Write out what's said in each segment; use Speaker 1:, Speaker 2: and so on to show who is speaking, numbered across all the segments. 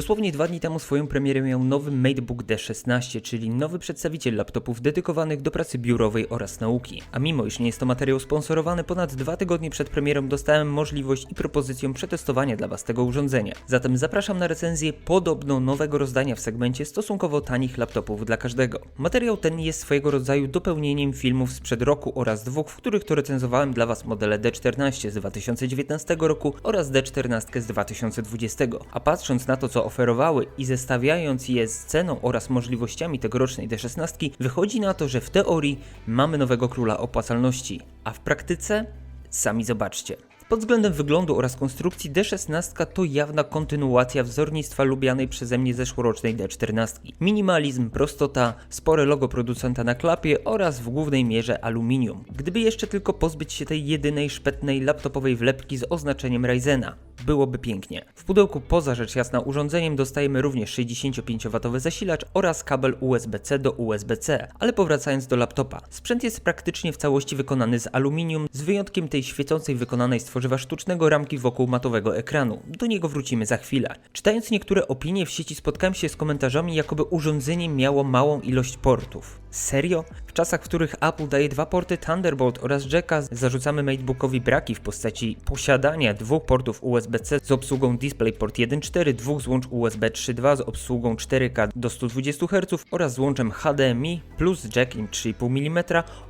Speaker 1: Dosłownie dwa dni temu swoją premierę miał nowy MateBook D16, czyli nowy przedstawiciel laptopów dedykowanych do pracy biurowej oraz nauki. A mimo iż nie jest to materiał sponsorowany, ponad dwa tygodnie przed premierą dostałem możliwość i propozycję przetestowania dla Was tego urządzenia. Zatem zapraszam na recenzję podobno nowego rozdania w segmencie stosunkowo tanich laptopów dla każdego. Materiał ten jest swojego rodzaju dopełnieniem filmów sprzed roku oraz dwóch, w których to recenzowałem dla Was modele D14 z 2019 roku oraz D14 z 2020. A patrząc na to, co oferowały i zestawiając je z ceną oraz możliwościami tegorocznej D16, wychodzi na to, że w teorii mamy nowego króla opłacalności, a w praktyce sami zobaczcie. Pod względem wyglądu oraz konstrukcji D16 to jawna kontynuacja wzornictwa lubianej przeze mnie zeszłorocznej D14. Minimalizm, prostota, spore logo producenta na klapie oraz w głównej mierze aluminium. Gdyby jeszcze tylko pozbyć się tej jedynej szpetnej laptopowej wlepki z oznaczeniem Ryzena, byłoby pięknie. W pudełku poza rzecz jasna urządzeniem dostajemy również 65W zasilacz oraz kabel USB-C do USB-C. Ale powracając do laptopa, sprzęt jest praktycznie w całości wykonany z aluminium, z wyjątkiem tej świecącej wykonanej z tworzywa sztucznego ramki wokół matowego ekranu. Do niego wrócimy za chwilę. Czytając niektóre opinie w sieci spotkałem się z komentarzami, jakoby urządzenie miało małą ilość portów. Serio? W czasach, w których Apple daje dwa porty Thunderbolt oraz jacka, zarzucamy MateBookowi braki w postaci posiadania dwóch portów USB-C z obsługą DisplayPort 1.4, dwóch złącz USB 3.2 z obsługą 4K do 120 Hz oraz złączem HDMI plus jackiem 3,5 mm.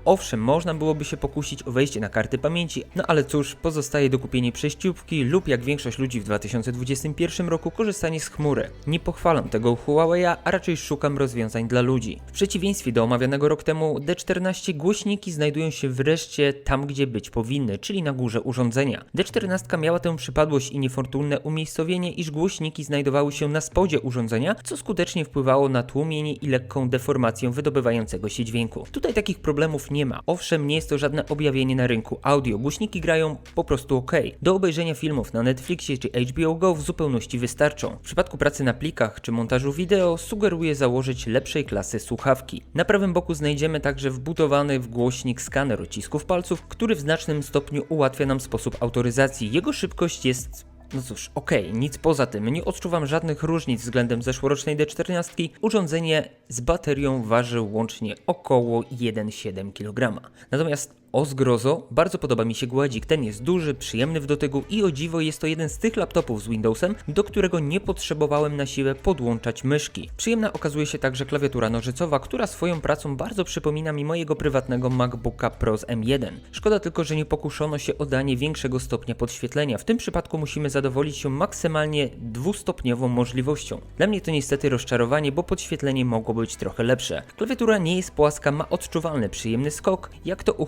Speaker 1: Owszem, można byłoby się pokusić o wejście na karty pamięci, no ale cóż, pozostaje dokupienie przejściówki lub jak większość ludzi w 2021 roku korzystanie z chmury. Nie pochwalam tego Huawei'a, a raczej szukam rozwiązań dla ludzi. W przeciwieństwie do omawianego rok temu D14 głośniki znajdują się wreszcie tam, gdzie być powinny, czyli na górze urządzenia. D14 miała tę przypadłość i niefortunne umiejscowienie, iż głośniki znajdowały się na spodzie urządzenia, co skutecznie wpływało na tłumienie i lekką deformację wydobywającego się dźwięku. Tutaj takich problemów nie ma. Owszem, nie jest to żadne objawienie na rynku audio. Głośniki grają po prostu ok. Do obejrzenia filmów na Netflixie czy HBO Go w zupełności wystarczą. W przypadku pracy na plikach czy montażu wideo sugeruję założyć lepszej klasy słuchawki. Na prawym boku znajdziemy także wbudowany w głośnik skaner odcisków palców, który w znacznym stopniu ułatwia nam sposób autoryzacji. Jego szybkość jest no cóż, okej, nic poza tym, nie odczuwam żadnych różnic względem zeszłorocznej D14. Urządzenie z baterią waży łącznie około 1,7 kg. Natomiast o zgrozo, bardzo podoba mi się gładzik. Ten jest duży, przyjemny w dotyku i o dziwo jest to jeden z tych laptopów z Windowsem, do którego nie potrzebowałem na siłę podłączać myszki. Przyjemna okazuje się także klawiatura nożycowa, która swoją pracą bardzo przypomina mi mojego prywatnego MacBooka Pro z M1. Szkoda tylko, że nie pokuszono się o danie większego stopnia podświetlenia. W tym przypadku musimy zadowolić się maksymalnie dwustopniową możliwością. Dla mnie to niestety rozczarowanie, bo podświetlenie mogło być trochę lepsze. Klawiatura nie jest płaska, ma odczuwalny przyjemny skok, jak to u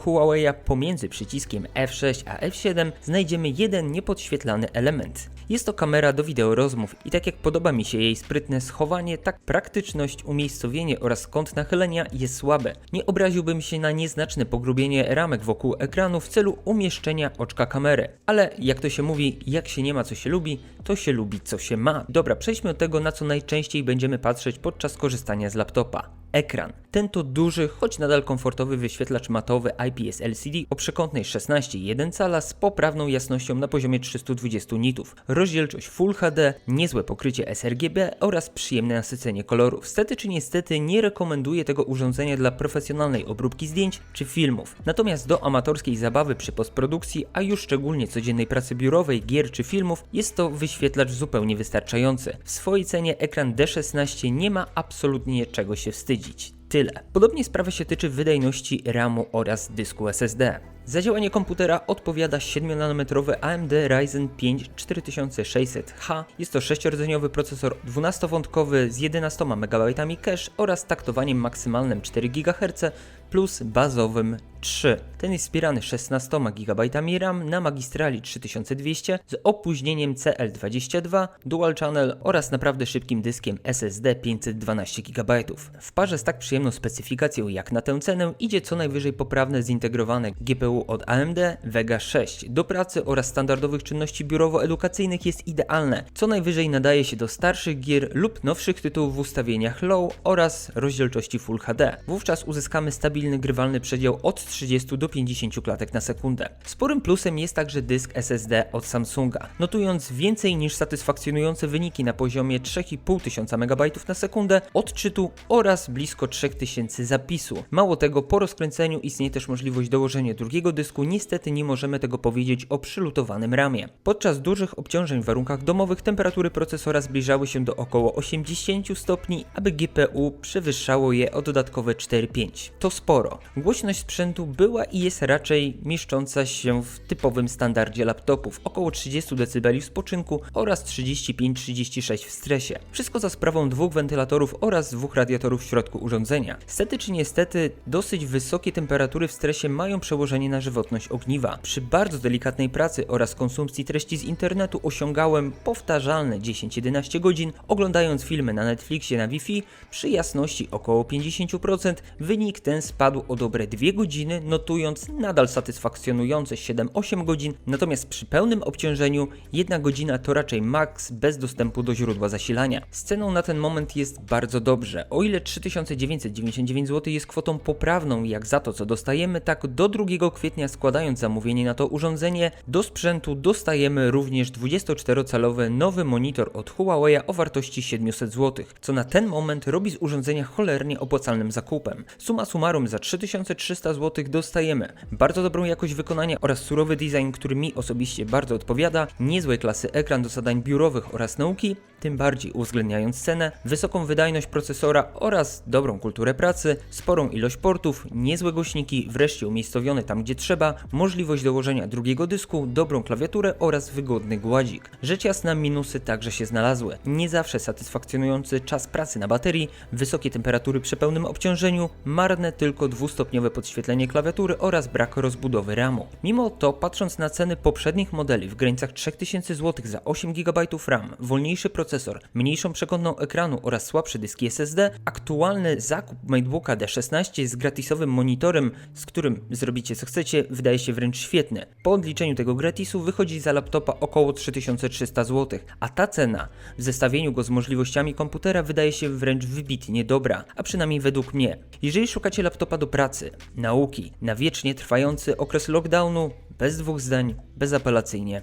Speaker 1: Pomiędzy przyciskiem F6 a F7 znajdziemy jeden niepodświetlany element. Jest to kamera do wideorozmów i tak jak podoba mi się jej sprytne schowanie, tak praktyczność, umiejscowienie oraz kąt nachylenia jest słabe. Nie obraziłbym się na nieznaczne pogrubienie ramek wokół ekranu w celu umieszczenia oczka kamery. Ale jak to się mówi, jak się nie ma co się lubi, to się lubi co się ma. Dobra, przejdźmy do tego na co najczęściej będziemy patrzeć podczas korzystania z laptopa ekran. Ten to duży, choć nadal komfortowy wyświetlacz matowy IPS LCD o przekątnej 16,1 cala z poprawną jasnością na poziomie 320 nitów, rozdzielczość Full HD, niezłe pokrycie sRGB oraz przyjemne nasycenie kolorów. Stety czy niestety nie rekomenduję tego urządzenia dla profesjonalnej obróbki zdjęć czy filmów. Natomiast do amatorskiej zabawy przy postprodukcji, a już szczególnie codziennej pracy biurowej, gier czy filmów, jest to wyświetlacz zupełnie wystarczający. W swojej cenie ekran D16 nie ma absolutnie czego się wstydzić. Tyle. Podobnie sprawa się tyczy wydajności RAMu oraz dysku SSD. Za działanie komputera odpowiada 7-nanometrowy AMD Ryzen 5 4600H. Jest to 6-rdzeniowy procesor 12-wątkowy z 11 MB cache oraz taktowaniem maksymalnym 4 GHz plus bazowym 3. Ten jest wspierany 16 GB RAM na magistrali 3200 z opóźnieniem CL22, Dual Channel oraz naprawdę szybkim dyskiem SSD 512 GB. W parze z tak przyjemną specyfikacją jak na tę cenę idzie co najwyżej poprawne zintegrowane GPU od AMD Vega 6. Do pracy oraz standardowych czynności biurowo-edukacyjnych jest idealne. Co najwyżej nadaje się do starszych gier lub nowszych tytułów w ustawieniach low oraz rozdzielczości Full HD. Wówczas uzyskamy stabilny grywalny przedział od 30 do 50 klatek na sekundę. Sporym plusem jest także dysk SSD od Samsunga, notując więcej niż satysfakcjonujące wyniki na poziomie 3500 MB na sekundę odczytu oraz blisko 3000 zapisu. Mało tego, po rozkręceniu istnieje też możliwość dołożenia drugiego dysku, niestety nie możemy tego powiedzieć o przylutowanym ramie. Podczas dużych obciążeń w warunkach domowych temperatury procesora zbliżały się do około 80 stopni, aby GPU przewyższało je o dodatkowe 4-5. To sporo. Głośność sprzętu była i jest raczej mieszcząca się w typowym standardzie laptopów, około 30 dB w spoczynku oraz 35-36 w stresie. Wszystko za sprawą dwóch wentylatorów oraz dwóch radiatorów w środku urządzenia. Stety czy niestety, dosyć wysokie temperatury w stresie mają przełożenie na żywotność ogniwa. Przy bardzo delikatnej pracy oraz konsumpcji treści z internetu osiągałem powtarzalne 10-11 godzin, oglądając filmy na Netflixie na Wi-Fi przy jasności około 50%. Wynik ten spadł o dobre 2 godziny, notując nadal satysfakcjonujące 7-8 godzin, natomiast przy pełnym obciążeniu 1 godzina to raczej maks bez dostępu do źródła zasilania. Z ceną na ten moment jest bardzo dobrze. O ile 3999 zł jest kwotą poprawną jak za to co dostajemy, tak do 2 kwietnia składając zamówienie na to urządzenie, do sprzętu dostajemy również 24-calowy nowy monitor od Huawei o wartości 700 zł, co na ten moment robi z urządzenia cholernie opłacalnym zakupem. Suma summarum za 3300 zł dostajemy bardzo dobrą jakość wykonania oraz surowy design, który mi osobiście bardzo odpowiada, niezłej klasy ekran do zadań biurowych oraz nauki, tym bardziej uwzględniając cenę, wysoką wydajność procesora oraz dobrą kulturę pracy, sporą ilość portów, niezłe głośniki, wreszcie umiejscowione tam gdzie trzeba, możliwość dołożenia drugiego dysku, dobrą klawiaturę oraz wygodny gładzik. Rzecz jasna minusy także się znalazły. Nie zawsze satysfakcjonujący czas pracy na baterii, wysokie temperatury przy pełnym obciążeniu, marne tylko dwustopniowe podświetlenie klawiatury oraz brak rozbudowy RAMu. Mimo to, patrząc na ceny poprzednich modeli w granicach 3000 zł za 8 GB RAM, wolniejszy procesor, mniejszą przekątną ekranu oraz słabsze dyski SSD, aktualny zakup MateBooka D16 z gratisowym monitorem, z którym zrobicie co chcecie, wydaje się wręcz świetny. Po odliczeniu tego gratisu wychodzi za laptopa około 3300 zł, a ta cena w zestawieniu go z możliwościami komputera wydaje się wręcz wybitnie dobra, a przynajmniej według mnie. Jeżeli szukacie laptopa do pracy, nauki, na wiecznie trwający okres lockdownu, bez dwóch zdań, bezapelacyjnie,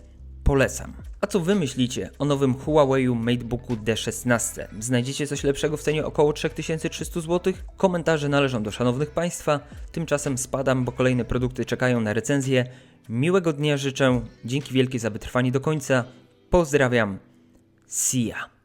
Speaker 1: polecam. A co wy myślicie o nowym Huawei MateBooku D16? Znajdziecie coś lepszego w cenie około 3300 zł? Komentarze należą do szanownych państwa. Tymczasem spadam, bo kolejne produkty czekają na recenzję. Miłego dnia życzę. Dzięki wielkie za wytrwanie do końca. Pozdrawiam. See ya.